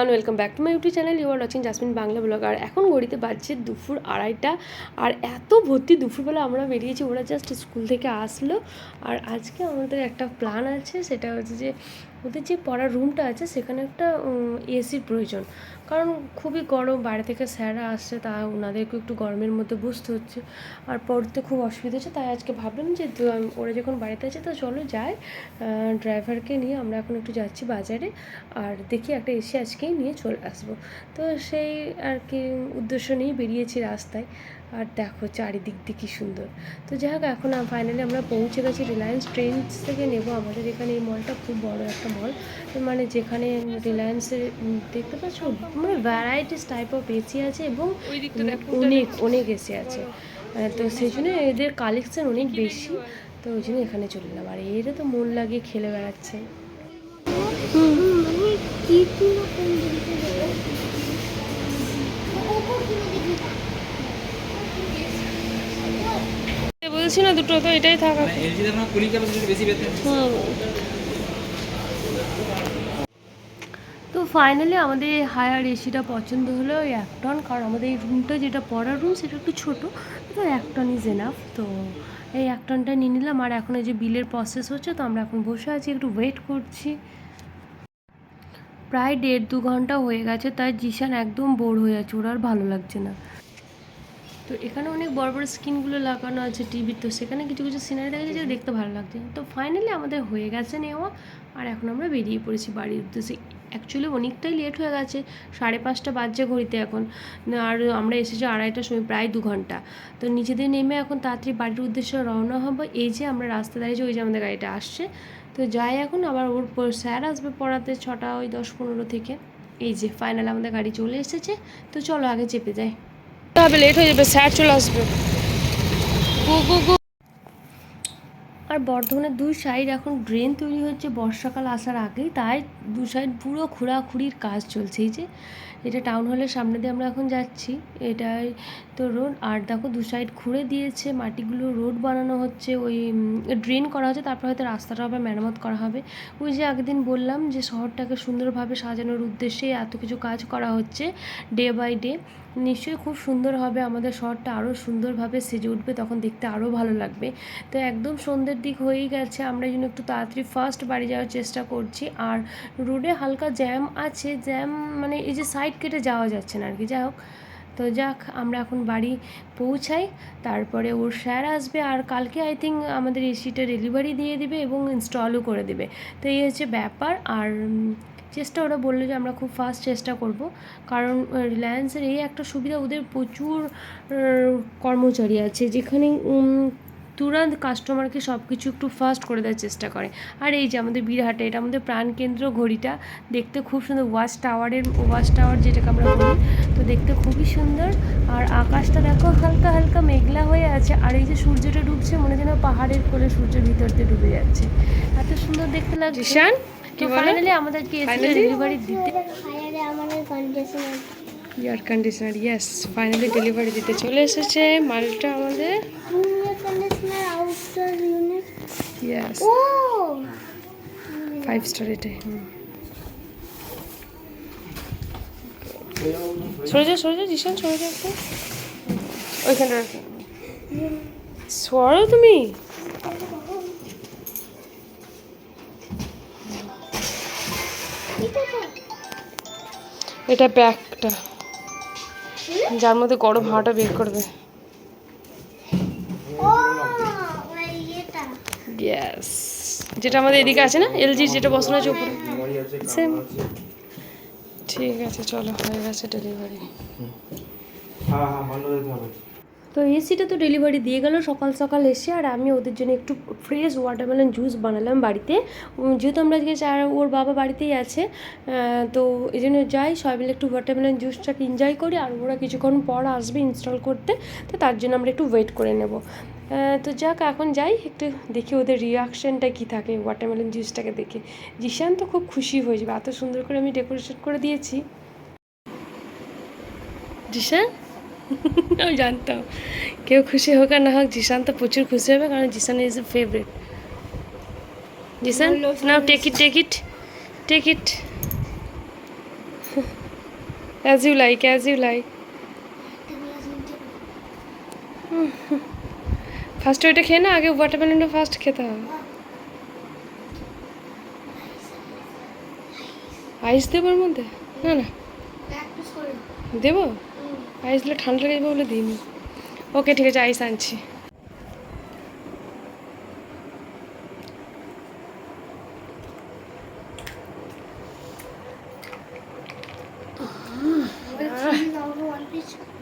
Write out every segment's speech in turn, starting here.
Everyone welcome back to my YouTube channel you are watching Jasmin Bangla blog আর এখন ঘড়িতে বাজছে দুপুর আড়াইটা। আর এত ভর্তি দুপুরবেলা আমরা বেরিয়েছি, ওরা জাস্ট স্কুল থেকে আসলো। আর আজকে আমাদের একটা প্ল্যান আছে, সেটা হচ্ছে যে ওদের যে পড়ার রুমটা আছে, সেখানে একটা এসির প্রয়োজন। কারণ খুবই গরম, বাইরে থেকে স্যাররা আসছে, তা ওনাদেরকে একটু গরমের মধ্যে বুঝতে হচ্ছে। আর পড়তে খুব অসুবিধা হচ্ছে, তাই আজকে ভাবলাম যে ওরা যখন বাড়িতে আছে, তো চলো যাই। ড্রাইভারকে নিয়ে আমরা এখন একটু যাচ্ছি বাজারে, আর দেখি একটা এসি আজকেই নিয়ে চলে আসব। তো সেই আর কি উদ্দেশ্য নিয়ে বেরিয়েছি রাস্তায়। আর দেখো চারিদিক কী সুন্দর। তো যাই হোক, এখন ফাইনালি আমরা পৌঁছে গেছি রিলায়েন্স ট্রেন্ডস থেকে নেব। আমাদের এখানে এই মলটা খুব বড় একটা মল মানে যেখানে রিলায়েন্সের দেখতে পাচ্ছ? মানে ভ্যারাইটিস টাইপ অফ এসি আছে এবং অনেক অনেক এসি আছে। তো সেই জন্য এদের কালেকশন অনেক বেশি। তো ওই জন্য এখানে চলে এলাম। আর এরা তো মন লাগিয়ে খেলে বেড়াচ্ছে। মানে বলছি না দুটো তো এটাই থাকা। হুম তো ফাইনালি আমাদের হায়ার এসিটা পছন্দ হলো ওই টন কারণ আমাদের এই রুমটা যেটা পড়ার রুম সেটা একটু ছোটো, তো টন ইজ এনাফ তো এই টনটা নিয়ে নিলাম। আর এখন এই যে বিলের প্রসেস হচ্ছে, তো আমরা এখন বসে আছি, একটু ওয়েট করছি। প্রায় দেড় দু ঘণ্টা হয়ে গেছে, তাই জিশান একদম বোর হয়ে যাচ্ছে ওর আর ভালো লাগছে না। তো এখানে অনেক বড় বড় স্ক্রিনগুলো লাগানো আছে টিভির তো সেখানে কিছু কিছু সিনারি দেখা যাচ্ছে দেখতে ভালো লাগছে। তো ফাইনালি আমাদের হয়ে গেছে নেওয়া, আর এখন আমরা বেরিয়ে পড়েছি বাড়ির উদ্দেশ্যে। অ্যাকচুয়ালি অনেকটাই লেট হয়ে গেছে, সাড়ে পাঁচটা বাজছে ঘড়িতে এখন। আর আমরা এসেছি আড়াইটার সময়, প্রায় দু ঘণ্টা। তো নিজেদের নেমে এখন তাড়াতাড়ি বাড়ির উদ্দেশ্যে রওনা হব। এই যে আমরা রাস্তা দাঁড়িয়েছি ওই যে আমাদের গাড়িটা আসছে। তো যাই এখন, আবার ওর স্যার আসবে পড়াতে ছটা ওই দশ পনেরো থেকে। এই যে ফাইনাল আমাদের গাড়ি চলে এসেছে। তো চলো আগে চেপে যাই। হবে লেট হয়ে যাবে, স্যার চলে আসবে। গো গো। আর বর্ধমানের দুই সাইড এখন ড্রেন তৈরি হচ্ছে বর্ষাকাল আসার আগেই, তাই দু সাইড পুরো খোঁড়াখুড়ির কাজ চলছে। এই যে এটা টাউন হলের সামনে দিয়ে আমরা এখন যাচ্ছি। এটাই তো রোড আর দেখো দু সাইড খুঁড়ে দিয়েছে, মাটিগুলো রোড বানানো হচ্ছে, ওই ড্রেন করা হচ্ছে, তারপর হয়তো রাস্তাটা আবার মেরামত করা হবে। ওই যে আগের দিন বললাম যে শহরটাকে সুন্দরভাবে সাজানোর উদ্দেশ্যে এত কিছু কাজ করা হচ্ছে ডে বাই ডে নিশ্চয়ই খুব সুন্দর হবে, আমাদের শহরটা আরও সুন্দরভাবে সেজে উঠবে, তখন দেখতে আরও ভালো লাগবে। তো একদম সন্ধ্যের দিক হয়েই গেছে, আমরা জন্য একটু তাড়াতাড়ি ফার্স্ট বাড়ি যাওয়ার চেষ্টা করছি, আর রোডে হালকা জ্যাম আছে জ্যাম মানে এই যে সাইড কেটে যাওয়া যাচ্ছে না আর কি যাই হোক। তো যাক, আমরা এখন বাড়ি পৌঁছাই, তারপরে ওর স্যার আসবে আর কালকে আই থিঙ্ক আমাদের এসিটা ডেলিভারি দিয়ে দিবে এবং ইনস্টলও করে দেবে। তো এই হচ্ছে ব্যাপার আর চেষ্টা ওরা বলল যে আমরা খুব ফাস্ট চেষ্টা করব, কারণ রিলায়েন্সের এই একটা সুবিধা, ওদের প্রচুর কর্মচারী আছে যেখানে তুরন্ত কাস্টমারকে সব কিছু একটু ফাস্ট করে দেওয়ার চেষ্টা করে। আর এই যে আমাদের বীরহাটে এটা আমাদের প্রাণকেন্দ্র ঘড়িটা। দেখতে খুব সুন্দর ওয়াচ টাওয়ারের ওয়াচ টাওয়ার যেটাকে আমরা বলি। তো দেখতে খুবই সুন্দর। আর আকাশটা দেখো হালকা হালকা মেঘলা হয়ে আছে। আর এই যে সূর্যটা ডুবছে মনে যেন পাহাড়ের কোলে সূর্যের ভিতর দিয়ে ডুবে যাচ্ছে। এত সুন্দর দেখতে লাগছে। জিশান তো ফাইনালি আমাদেরকে এসে ডেলিভারি দিতে। হায়ারে আমাদের conditioner air conditioner yes finally delivery দিতে চলে এসেছে। মালটা আমাদের ইয়েস ফাইভ স্টার এটাই। সরে যা সরে যা জিশান সরে যা একটু ওইখানে রাখো। সরো তুমি। এটা ব্যাগটা যার মধ্যে গরম হাওয়াটা বের করবে ও ওই এটা ইয়েস যেটা আমাদের এদিকে আছে না? এলজি যেটা বসানো আছে উপরে সেম ঠিক আছে চলো হয়ে গেছে ডেলিভারি হ্যাঁ হ্যাঁ তো এসিটা তো ডেলিভারি দিয়ে গেল সকাল সকাল এসে আর আমি ওদের জন্য একটু ফ্রেশ ওয়াটারমেলন জুস বানালাম বাড়িতে। যেহেতু আমরা আজকে চার ওর বাবা বাড়িতেই আছে তো এই জন্য যাই সবাই মিলে একটু ওয়াটারমেলন জুসটাকে এনজয় করি আর ওরা কিছুক্ষণ পর আসবে ইনস্টল করতে তো তার জন্য আমরা একটু ওয়েট করে নেব। তো যাক এখন যাই একটু দেখি ওদের রিয়াকশানটা কী থাকে ওয়াটারমেলন জুসটাকে দেখে। জিশান তো খুব খুশি হয়ে যাবে এত সুন্দর করে আমি ডেকোরেশন করে দিয়েছি। জিশান? আমি জানতাম। কেউ খুশি হোক আর না হোক জিশান তো প্রচুর খুশি হবে কারণ Zeeshan is a favourite Zeeshan now take it take it take it as you like as you like first ওইটা খেয়ে না আগে ওয়াটারমেলনটা ফার্স্ট খেতে হবে। আইস দেবো ওর মধ্যে? না না। দেবো? আইস দিলে ঠান্ডা লেগে যাবে বলে দিইনি। ওকে ঠিক আছে আইস আনছি।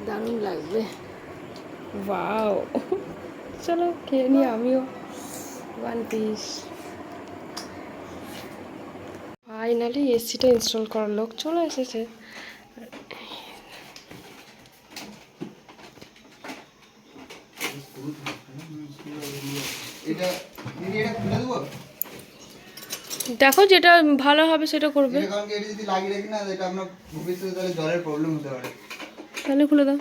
দারুণ লাগবে। ওয়াও চলো খেয়ে নি আমিও। ওয়ান পিস ফাইনালি এসিটা ইনস্টল করার লোক চলে এসেছে। দেখো যেটা ভালো হবে সেটা করবে। তাহলে খুলে কি এটা যদি লাগিয়ে রাখি না এটা আপনার ভবিষ্যতে তাহলে জলের প্রবলেম হতে পারে তাহলে খুলে দাও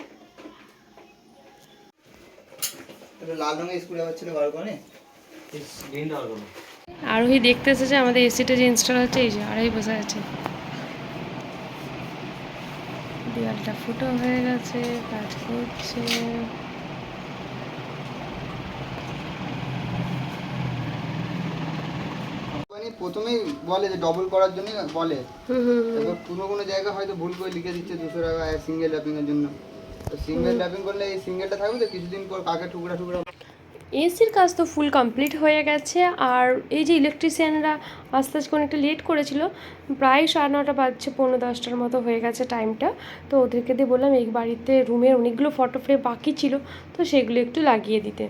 লাল রঙের স্কুল আবার ছিল আরোহী দেখতে এসেছে আমাদের এসিটা যে ইনস্টল হচ্ছে এই যে আরোহী বসে আছে। দেওয়ালটা ফুটো হয়ে গেছে কাজ করছে। মানে প্রথমেই বলে যে ডবল করার জন্য বলে। হুম হুম তারপর কোনো কোনো জায়গায় হয়তো ভুল করে লিখে দিচ্ছে দুশো টাকা সিঙ্গেল র্যাপিং এর জন্য। এসির কাজ তো ফুল কমপ্লিট হয়ে গেছে আর এই যে ইলেকট্রিশিয়ানরা আস্তে আস্তে অনেকটা লেট করেছিল, প্রায় সাড়ে নটা বাজছে পনেরো দশটার মতো হয়ে গেছে টাইমটা তো ওদেরকে দিয়ে বললাম, এই বাড়িতে রুমের অনেকগুলো ফটো ফ্রেম বাকি ছিল, তো সেগুলো একটু লাগিয়ে দিতে।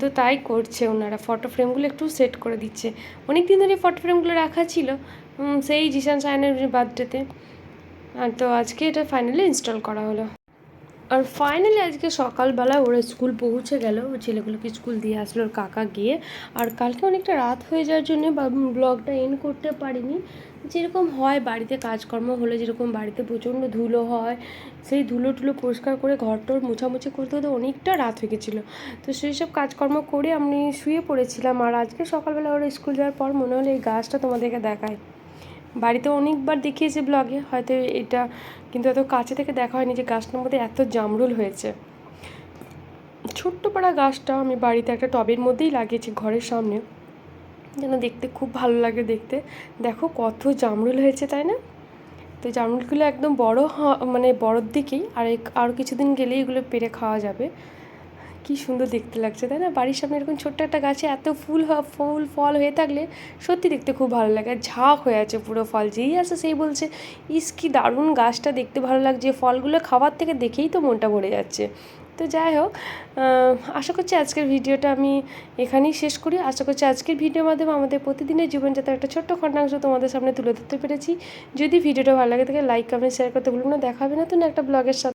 তো তাই করছে ওনারা। ফটো ফ্রেমগুলো একটু সেট করে দিচ্ছে। অনেক দিন ধরে ফটো ফ্রেমগুলো রাখা ছিল সেই জিশান সায়নের বার্থডেতে আর তো আজকে এটা ফাইনালি ইনস্টল করা হলো। আর ফাইনালি আজকে সকালবেলা ওরা স্কুল পৌঁছে গেল। ছেলেগুলোকে স্কুল দিয়ে আসলো, ওর কাকা গিয়ে। আর কালকে অনেকটা রাত হয়ে যাওয়ার জন্য ব্লগটা এন্ড করতে পারিনি। যেরকম হয় বাড়িতে কাজকর্ম হলে যেরকম বাড়িতে প্রচণ্ড ধুলো হয়, সেই ধুলো টুলো পরিষ্কার করে ঘরটর মোছামুছি করতে হতে অনেকটা রাত হয়ে গেছিল। তো সেই সব কাজকর্ম করে আমি শুয়ে পড়েছিলাম। আর আজকে সকালবেলা ওরা স্কুল যাওয়ার পর মনে হলো এই গাছটা তোমাদেরকে দেখায়। বাড়িতে অনেকবার দেখিয়েছি ব্লগে হয়তো এটা কিন্তু এত কাছে থেকে দেখা হয়নি যে গাছটার মধ্যে এত জামরুল হয়েছে। ছোট্ট পাড়া গাছটা আমি বাড়িতে একটা টবের মধ্যেই লাগিয়েছি ঘরের সামনে। যেন দেখতে খুব ভালো লাগে দেখতে। দেখো কত জামরুল হয়েছে, তাই না? তো জামরুলগুলো একদম বড় মানে বড়োর দিকেই, আর আরও কিছুদিন গেলেই এগুলো পেরে খাওয়া যাবে। কি সুন্দর দেখতে লাগছে, তাই না? বাড়ির সামনে এরকম ছোট্ট একটা গাছে এত ফুল ফুল, ফল হয়ে থাকলে সত্যি দেখতে খুব ভালো লাগে। আর ঝাঁক হয়ে আছে পুরো ফল, যেই আসে সেই বলছে, ইস, কি দারুণ গাছটা দেখতে ভালো লাগছে। ফলগুলো খাবার থেকে দেখেই তো মনটা ভরে যাচ্ছে। তো যাই হোক আশা করছি আজকের ভিডিওটা আমি এখানেই শেষ করি। আশা করছি আজকের ভিডিওর মাধ্যমে আমাদের প্রতিদিনের জীবনযাত্রার একটা ছোট্ট খণ্ডাংশ তোমাদের সামনে তুলে ধরতে পেরেছি। যদি ভিডিওটা ভালো লাগে তাহলে লাইক, কমেন্ট শেয়ার করতে ভুলুন না। দেখা হবে নতুন একটা ব্লগের সাথে।